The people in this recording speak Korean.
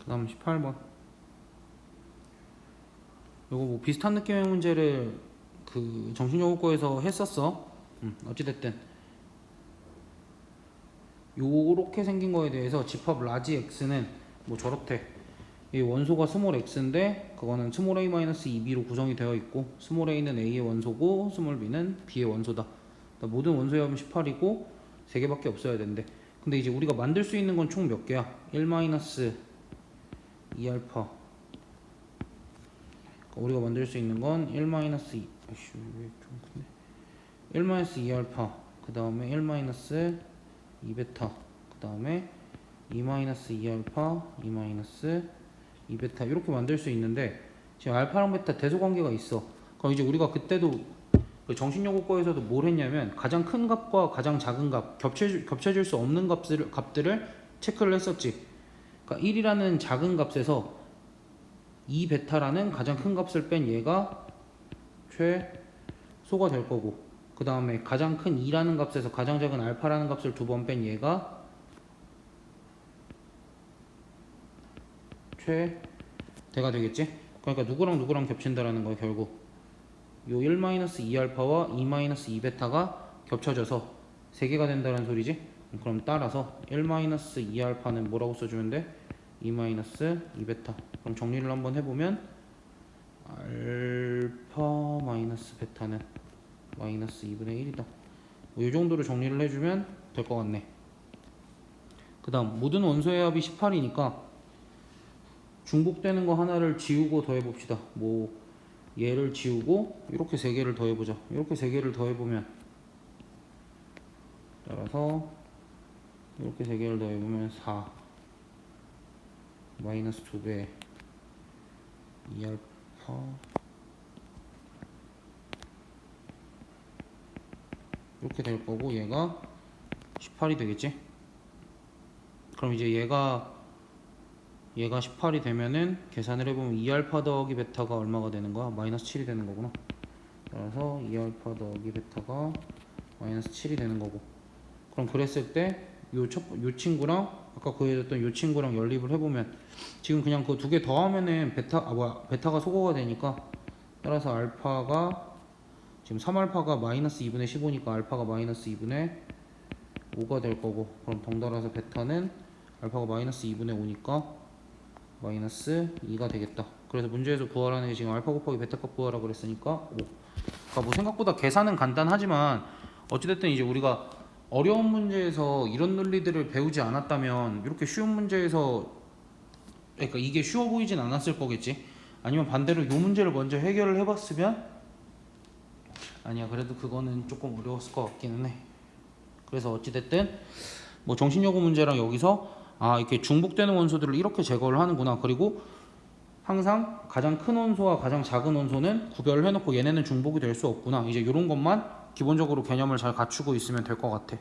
그 다음 18번. 요거 뭐 비슷한 느낌의 문제를 그 정신여고과에서 했었어. 음, 어찌됐든. 요렇게 생긴 거에 대해서 집합 라지 x는 뭐 저렇대. 이 원소가 스몰 x인데 그거는 스몰 a 마이너스 2b로 구성이 되어 있고 스몰 a는 a의 원소고 스몰 b는 b의 원소다. 그러니까 모든 원소의 합은 18이고 3개밖에 없어야 된대. 근데 이제 우리가 만들 수 있는 건 총 몇 개야? 1 마이너스 2알파. 그러니까 우리가 만들 수 있는 건 1 마이너스 2 아이씨 왜좀 큰데? 1 마이너스 2알파. 그 다음에 1 마이너스 2베타. 그 다음에 2 마이너스 2알파 2 마이너스 2베타. 이렇게 만들 수 있는데 지금 알파랑 베타 대소관계가 있어. 그럼 이제 우리가 그때도 그 정신여고과에서도 뭘 했냐면 가장 큰 값과 가장 작은 값 겹쳐 겹쳐질 수 없는 값을 값들을 체크를 했었지. 그러니까 1이라는 작은 값에서 2 베타라는 가장 큰 값을 뺀 얘가 최소가 될 거고 그 다음에 가장 큰 2라는 값에서 가장 작은 알파라는 값을 두 번 뺀 얘가 최대가 되겠지. 그러니까 누구랑 누구랑 겹친다라는 거야 결국. 요 1-2알파와 2-2베타가 겹쳐져서 3개가 된다는 소리지? 그럼 따라서 1-2알파는 뭐라고 써주면 돼? 2-2베타 그럼 정리를 한번 해보면 알파 마이너스 베타는 마이너스 2분의 1이다 뭐 이 정도로 정리를 해주면 될 것 같네 그 다음 모든 원소의 합이 18이니까 중복되는 거 하나를 지우고 더해봅시다 뭐 얘를 지우고 이렇게 세 개를 더해보자. 이렇게 세 개를 더해보면 따라서 이렇게 세 개를 더해보면 4 마이너스 2배 2알파 이렇게 될 거고 얘가 18이 되겠지? 그럼 이제 얘가 얘가 18이 되면은 계산을 해보면 2알파 더하기 베타가 얼마가 되는 거야? 마이너스 7이 되는 거구나. 그래서 2알파 더하기 베타가 마이너스 7이 되는 거고. 그럼 그랬을 때 요첫요 친구랑 아까 구해줬던 요 친구랑 연립을 해보면 지금 그냥 그 두 개 더하면은 베타 아 뭐야 베타가 소거가 되니까 따라서 알파가 지금 3알파가 마이너스 2분의 15니까 알파가 마이너스 2분의 5가 될 거고 그럼 덩달아서 베타는 알파가 마이너스 2분의 5니까 마이너스 2가 되겠다. 그래서 문제에서 구하라는 게 지금 알파 곱하기 베타 값 구하라 그랬으니까 5. 그러니까 뭐 생각보다 계산은 간단하지만 어찌됐든 이제 우리가 어려운 문제에서 이런 논리들을 배우지 않았다면 이렇게 쉬운 문제에서 그러니까 이게 쉬워 보이진 않았을 거겠지. 아니면 반대로 이 문제를 먼저 해결을 해봤으면 아니야 그래도 그거는 조금 어려웠을 것 같기는 해. 그래서 어찌됐든 뭐 정신여고 문제랑 여기서 아 이렇게 중복되는 원소들을 이렇게 제거를 하는구나 그리고 항상 가장 큰 원소와 가장 작은 원소는 구별을 해놓고 얘네는 중복이 될 수 없구나 이제 이런 것만 기본적으로 개념을 잘 갖추고 있으면 될 것 같아